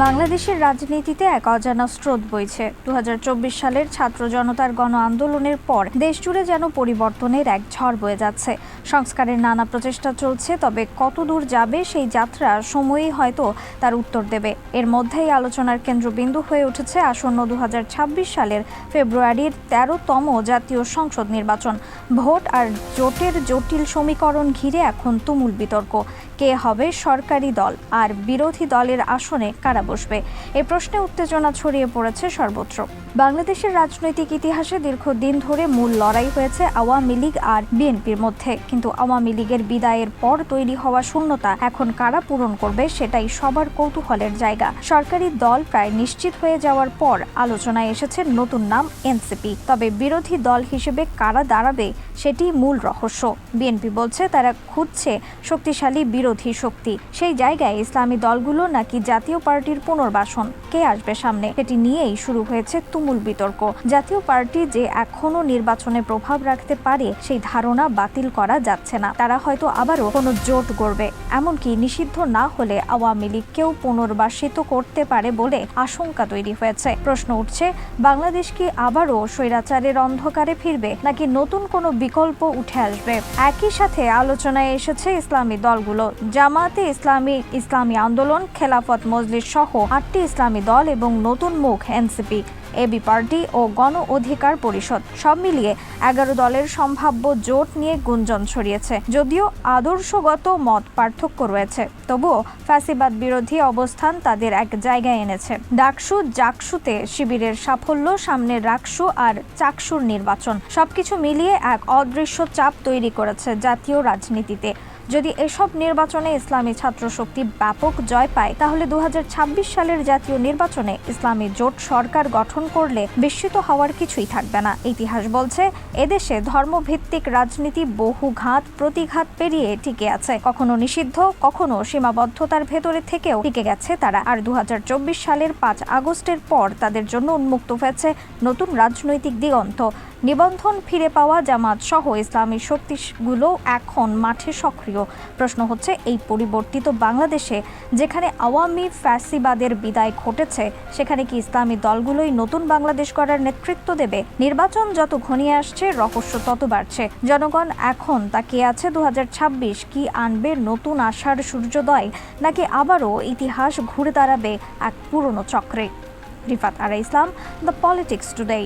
বাংলাদেশের রাজনীতিতে এক অজানা স্রোত বইছে। দু হাজার চব্বিশ সালের ছাত্র জনতার গণ আন্দোলনের পর দেশজুড়ে যেন পরিবর্তনের এক ঝড় বয়ে যাচ্ছে। সংস্কারের নানা প্রচেষ্টা চলছে, তবে কত দূর যাবে সেই যাত্রা সময়ই হয়তো তার উত্তর দেবে। এর মধ্যেই আলোচনার কেন্দ্রবিন্দু হয়ে উঠেছে আসন্ন দু হাজার ছাব্বিশ সালের ফেব্রুয়ারির তেরোতম জাতীয় সংসদ নির্বাচন। ভোট আর জোটের জটিল সমীকরণ ঘিরে এখন তুমুল বিতর্ক। কে হবে সরকারি দল আর বিরোধী দলের আসনে কারা বসবে। এ প্রশ্নে উত্তেজনা ছড়িয়ে পড়েছে সর্বত্র। বাংলাদেশের রাজনৈতিক ইতিহাসে দীর্ঘদিন ধরে মূল লড়াই হয়েছে আওয়ামী লীগ আর বিএনপির মধ্যে। কিন্তু আওয়ামী লীগের বিদায়ের পর তৈরি হওয়া শূন্যতা এখন কারা পূরণ করবে সেটাই সবার কৌতূহলের জায়গা। সরকারি দল প্রায় নিশ্চিত হয়ে যাওয়ার পর আলোচনায় এসেছে নতুন নাম এনসিপি। তবে বিরোধী দল হিসেবে কারা দাঁড়াবে সেটি মূল রহস্য। বিএনপি বলছে তারা খুঁজছে শক্তিশালী বিরোধী শক্তি। সেই জায়গায় ইসলামী দলগুলো নাকি জাতীয় পার্টির পুনর্বাসন। কে আসবে সামনে? এটি নিয়েই শুরু হয়েছে তুমুল বিতর্ক। জাতীয় পার্টি যে এখনও নির্বাচনে প্রভাব রাখতে পারে, সেই ধারণা বাতিল করা যাচ্ছে না। তারা হয়তো আবারও কোনো জোট গড়বে। এমনকি নিষিদ্ধ না হলে আওয়ামী লীগকেও পুনর্বাসিত করতে পারে বলে আশঙ্কা তৈরি হয়েছে। প্রশ্ন উঠছে, বাংলাদেশ কি আবারও স্বৈরাচারের অন্ধকারে ফিরবে, নাকি নতুন কোনো বিকল্প উঠে আসবে? একই সাথে আলোচনায় এসেছে ইসলামী দলগুলো। জামাতে ইসলামী ইসলামী আন্দোলন, খেলাফত মজলিস সহ আটটি ইসলামী দল এবং নতুন মুখ এনসিপি, এবি পার্টি ও গণ অধিকার পরিষদ সব মিলিয়ে এগারো দলের সম্ভাব্য জোট নিয়ে গুঞ্জন ছড়িয়েছে। যদিও আদর্শগত মত পার্থক্য রয়েছে, তবুও ফ্যাসিবাদ বিরোধী অবস্থান তাদের এক জায়গায় এনেছে। ডাকসু জাকসুতে শিবিরের সাফল্য, সামনে রাকসু আর চাকসুর নির্বাচন। সবকিছু মিলিয়ে এক অদৃশ্য চাপ তৈরি করেছে জাতীয় রাজনীতিতে। যদি এসব নির্বাচনে ইসলামী ছাত্র শক্তি ব্যাপক জয় পায়, তাহলে দুহাজার ছাব্বিশ সালের জাতীয় নির্বাচনে ইসলামী জোট সরকার গঠন করলে বিস্মিত হওয়ার কিছুই থাকবে না। ইতিহাস বলছে, এদেশে ধর্মভিত্তিক রাজনীতি বহু ঘাত প্রতিঘাত পেরিয়ে টিকে আছে। কখনো নিষিদ্ধ, কখনো সীমাবদ্ধতার ভেতরে থেকেও টিকে গেছে তারা। আর দু হাজার চব্বিশ সালের পাঁচ আগস্টের পর তাদের জন্য উন্মুক্ত হয়েছে নতুন রাজনৈতিক দিগন্ত। নিবন্ধন ফিরে পাওয়া জামাত সহ ইসলামী শক্তিগুলো এখন মাঠে সক্রিয়। প্রশ্ন হচ্ছে, এই পরিবর্তিত বাংলাদেশে যেখানে আওয়ামী ফ্যাসিবাদের বিদায় ঘটেছে, সেখানে কি ইসলামী দলগুলোই নতুন বাংলাদেশ গড়ার নেতৃত্ব দেবে? নির্বাচন যত ঘনিয়ে আসছে, রহস্য তত বাড়ছে। জনগণ এখন তাকিয়ে আছে দু হাজার ছাব্বিশ কি আনবে নতুন আশার সূর্যোদয়, নাকি আবারও ইতিহাস ঘুরে দাঁড়াবে এক পুরনো চক্রে? Rifat Ara Islam, the politics today.